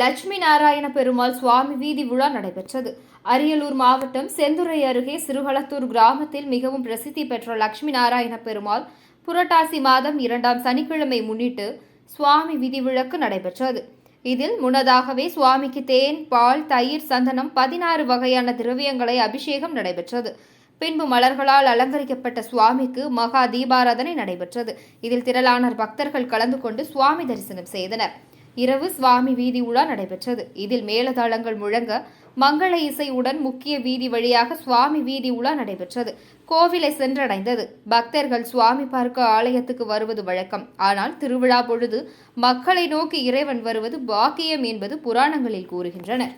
லட்சுமி நாராயண பெருமாள் சுவாமி வீதி விழா நடைபெற்றது. அரியலூர் மாவட்டம் செந்துறை அருகே சிறுகளத்தூர் கிராமத்தில் மிகவும் பிரசித்தி பெற்ற லட்சுமி நாராயண பெருமாள் புரட்டாசி மாதம் இரண்டாம் சனிக்கிழமை முன்னிட்டு சுவாமி விதிவிலக்கு நடைபெற்றது. இதில் முன்னதாகவே சுவாமிக்கு தேன் பால் தயிர் சந்தனம் பதினாறு வகையான திரவியங்களை அபிஷேகம் நடைபெற்றது. பின்பு மலர்களால் அலங்கரிக்கப்பட்ட சுவாமிக்கு மகா தீபாராதனை நடைபெற்றது. இதில் திரளான பக்தர்கள் கலந்து கொண்டு சுவாமி தரிசனம் செய்தனர். இரவு சுவாமி வீதி உலா நடைபெற்றது. இதில் மேலதாளங்கள் முழங்க மங்கள இசையுடன் முக்கிய வீதி வழியாக சுவாமி வீதி உலா நடைபெற்றது. கோவிலை சென்றடைந்தது. பக்தர்கள் சுவாமி பார்க்க ஆலயத்துக்கு வருவது வழக்கம். ஆனால் திருவிழா பொழுது மக்களை நோக்கி இறைவன் வருவது பாக்கியம் என்பது புராணங்களில் கூறுகின்றனர்.